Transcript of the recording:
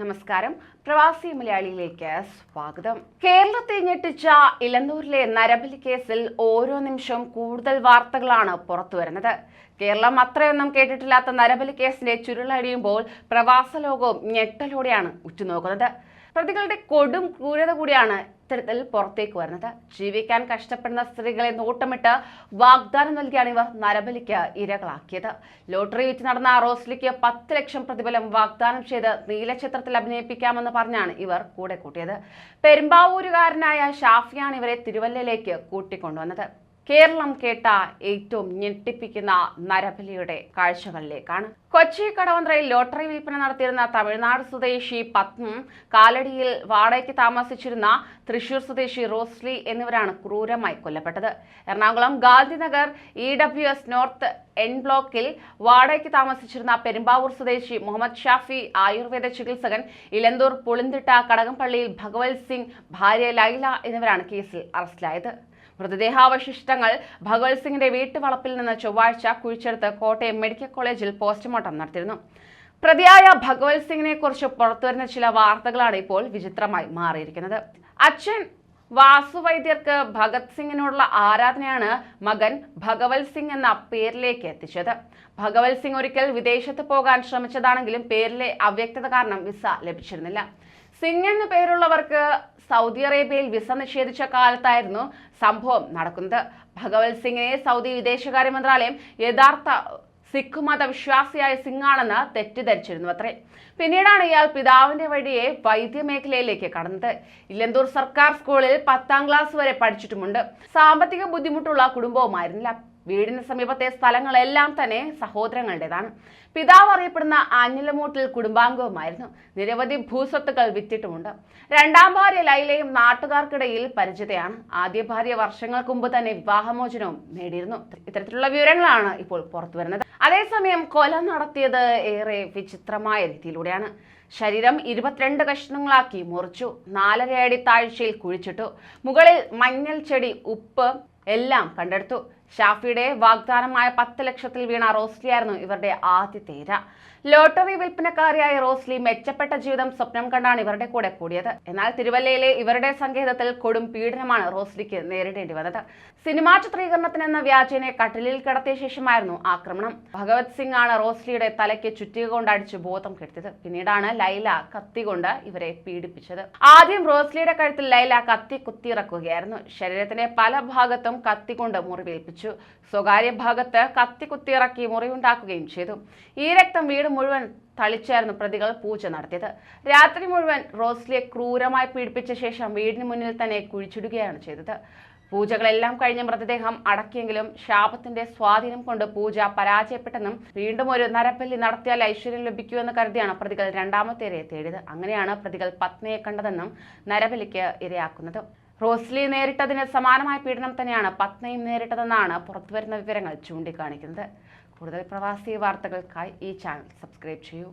നമസ്കാരം. പ്രവാസി മലയാളിയിലേക്ക് സ്വാഗതം. കേരളത്തെ ഞെട്ടിച്ച ഇലന്തൂരിലെ നരബലി കേസിൽ ഓരോ നിമിഷവും കൂടുതൽ വാർത്തകളാണ് പുറത്തു വരുന്നത്. കേരളം അത്രയൊന്നും കേട്ടിട്ടില്ലാത്ത നരബലി കേസിന്റെ ചുരുളടിയുമ്പോൾ പ്രവാസ ലോകവും ഞെട്ടലോടെയാണ് ഉറ്റുനോക്കുന്നത്. പ്രതികളുടെ കൊടും ക്രൂരത കൂടിയാണ് ഇത്തരത്തിൽ പുറത്തേക്ക് വരുന്നത്. ജീവിക്കാൻ കഷ്ടപ്പെടുന്ന സ്ത്രീകളെ നോട്ടമിട്ട് വാഗ്ദാനം നൽകിയാണ് ഇവർ നരബലിക്ക് ഇരകളാക്കിയത്. ലോട്ടറി വിറ്റ് നടന്ന റോസ്ലിക്ക് പത്ത് ലക്ഷം പ്രതിഫലം വാഗ്ദാനം ചെയ്ത് നീലചിത്രത്തിൽ അഭിനയിപ്പിക്കാമെന്ന് പറഞ്ഞാണ് ഇവർ കൂടെ കൂട്ടിയത്. പെരുമ്പാവൂരുകാരനായ ഷാഫിയാണ് ഇവരെ തിരുവല്ലയിലേക്ക് കൂട്ടിക്കൊണ്ടുവന്നത്. കേരളം കേട്ട ഏറ്റവും ഞെട്ടിപ്പിക്കുന്ന നരബലിയുടെ കാഴ്ചകളിലേക്കാണ്. കൊച്ചി കടവന്ത്രയിൽ ലോട്ടറി വിൽപ്പന നടത്തിയിരുന്ന തമിഴ്നാട് സ്വദേശി പത്മം കാലടിയിൽ വാടകയ്ക്ക് താമസിച്ചിരുന്ന തൃശൂർ സ്വദേശി റോസ്ലി എന്നിവരാണ് ക്രൂരമായി കൊല്ലപ്പെട്ടത്. Ernakulam Gandhinagar E W S north N ബ്ലോക്കിൽ വാടകയ്ക്ക് താമസിച്ചിരുന്ന പെരുമ്പാവൂർ സ്വദേശി മുഹമ്മദ് ഷാഫി ആയുർവേദ ചികിത്സകൻ ഇലന്തൂർ പുളിന്തിട്ട കടകംപള്ളിയിൽ ഭഗവത് സിംഗ് ഭാര്യ ലൈല എന്നിവരാണ് കേസിൽ അറസ്റ്റിലായത്. മൃതദേഹാവശിഷ്ടങ്ങൾ ഭഗവത് സിംഗിന്റെ വീട്ടുവളപ്പിൽ നിന്ന് ചൊവ്വാഴ്ച കുഴിച്ചെടുത്ത് കോട്ടയം മെഡിക്കൽ കോളേജിൽ പോസ്റ്റ്മോർട്ടം നടത്തിയിരുന്നു. പ്രതിയായ ഭഗവത് സിംഗിനെ കുറിച്ച് പുറത്തുവരുന്ന ചില വാർത്തകളാണ് ഇപ്പോൾ വിചിത്രമായി മാറിയിരിക്കുന്നത്. അച്ഛൻ വാസുവൈദ്യർക്ക് ഭഗത് സിംഗിനോടുള്ള ആരാധനയാണ് മകൻ ഭഗവത് സിംഗ് എന്ന പേരിലേക്ക് എത്തിച്ചത്. ഭഗവത് സിംഗ് ഒരിക്കൽ വിദേശത്ത് പോകാൻ ശ്രമിച്ചതാണെങ്കിലും പേരിലെ അവ്യക്തത കാരണം വിസ ലഭിച്ചിരുന്നില്ല. സിംഗ് എന്ന പേരുള്ളവർക്ക് സൗദി അറേബ്യയിൽ വിസ നിഷേധിച്ച കാലത്തായിരുന്നു സംഭവം നടക്കുന്നത്. ഭഗവത് സിംഗിനെ സൗദി വിദേശകാര്യ മന്ത്രാലയം യഥാർത്ഥ സിഖ് മതവിശ്വാസിയായ സിംഗാണെന്ന് തെറ്റിദ്ധരിച്ചിരുന്നു അത്രേ. പിന്നീടാണ് ഇയാൾ പിതാവിന്റെ വഴിയെ വൈദ്യമേഖലയിലേക്ക് കടന്നത്. ഇല്ലന്തൂർ സർക്കാർ സ്കൂളിൽ പത്താം ക്ലാസ് വരെ പഠിച്ചിട്ടുമുണ്ട്. സാമ്പത്തിക ബുദ്ധിമുട്ടുള്ള കുടുംബവുമായിരുന്നില്ല. വീടിന് സമീപത്തെ സ്ഥലങ്ങളെല്ലാം തന്നെ സഹോദരങ്ങളുടേതാണ്. പിതാവ് അറിയപ്പെടുന്ന ആഞ്ഞിലമൂട്ടിൽ കുടുംബാംഗവുമായിരുന്നു. നിരവധി ഭൂസ്വത്തുക്കൾ വിറ്റിട്ടുമുണ്ട്. രണ്ടാം ഭാര്യ ലൈലയും നാട്ടുകാർക്കിടയിൽ പരിചിതയാണ്. ആദ്യ ഭാര്യ വർഷങ്ങൾക്ക് മുമ്പ് തന്നെ വിവാഹമോചനവും നേടിയിരുന്നു. ഇത്തരത്തിലുള്ള വിവരങ്ങളാണ് ഇപ്പോൾ പുറത്തു വരുന്നത്. അതേസമയം കൊല നടത്തിയത് ഏറെ വിചിത്രമായ രീതിയിലൂടെയാണ്. ശരീരം ഇരുപത്തിരണ്ട് കഷ്ണങ്ങളാക്കി മുറിച്ചു. നാലരയടി താഴ്ചയിൽ കുഴിച്ചിട്ടു. മുകളിൽ മഞ്ഞൾ ചെടി ഉപ്പ് എല്ലാം കണ്ടെടുത്തു. ഷാഫിയുടെ വാഗ്ദാനമായ പത്ത് ലക്ഷത്തിൽ വീണ റോസ്ലിയായിരുന്നു ഇവരുടെ ആദ്യ തീര. ലോട്ടറി വിൽപ്പനക്കാരിയായ റോസ്ലി മെച്ചപ്പെട്ട ജീവിതം സ്വപ്നം കണ്ടാണ് ഇവരുടെ കൂടെ കൂടിയത്. എന്നാൽ തിരുവല്ലയിലെ ഇവരുടെ സങ്കേതത്തിൽ കൊടും പീഡനമാണ് റോസ്ലിക്ക് നേരിടേണ്ടി വന്നത്. സിനിമാ ചിത്രീകരണത്തിനെന്ന വ്യാജേനെ കട്ടിലിൽ കിടത്തിയ ശേഷമായിരുന്നു ആക്രമണം. ഭഗവത് സിംഗ് ആണ് റോസ്ലിയുടെ തലയ്ക്ക് ചുറ്റിക കൊണ്ടടിച്ച് ബോധം കെടുത്തിയത്. പിന്നീടാണ് ലൈല കത്തി കൊണ്ട് ഇവരെ പീഡിപ്പിച്ചത്. ആദ്യം റോസ്ലിയുടെ കഴുത്തിൽ ലൈല കത്തി കുത്തിയിറക്കുകയായിരുന്നു. ശരീരത്തിന്റെ പല ഭാഗത്തും കത്തി കൊണ്ട് മുറിവേൽപ്പിച്ചു. സ്വകാര്യ ഭാഗത്ത് കത്തി കുത്തിയിറക്കി മുറിവുണ്ടാക്കുകയും ചെയ്തു. ഈ രക്തം വീട് മുഴുവൻ തളിച്ചായിരുന്നു പ്രതികൾ പൂജ നടത്തിയത്. രാത്രി മുഴുവൻ റോസ്ലിയെ ക്രൂരമായി പീഡിപ്പിച്ച ശേഷം വീടിന് മുന്നിൽ തന്നെ കുഴിച്ചിടുകയാണ് ചെയ്തത്. പൂജകളെല്ലാം കഴിഞ്ഞ മൃതദേഹം അടക്കിയെങ്കിലും ശാപത്തിന്റെ സ്വാധീനം കൊണ്ട് പൂജ പരാജയപ്പെട്ടെന്നും വീണ്ടും ഒരു നരപ്പല്ലി നടത്തിയാൽ ഐശ്വര്യം ലഭിക്കൂ എന്ന് കരുതിയാണ് പ്രതികൾ രണ്ടാമത്തേരെ തേടിയത്. അങ്ങനെയാണ് പ്രതികൾ പത്നിയെ കണ്ടതെന്നും നരബലിക്ക് ഇരയാക്കുന്നത്. റോസ്ലി നേരിട്ടതിന് സമാനമായ പീഡനം തന്നെയാണ് പത്നയും നേരിട്ടതെന്നാണ് പുറത്തുവരുന്ന വിവരങ്ങൾ ചൂണ്ടിക്കാണിക്കുന്നത്. കൂടുതൽ പ്രവാസി വാർത്തകൾക്കായി ഈ ചാനൽ സബ്സ്ക്രൈബ് ചെയ്യൂ.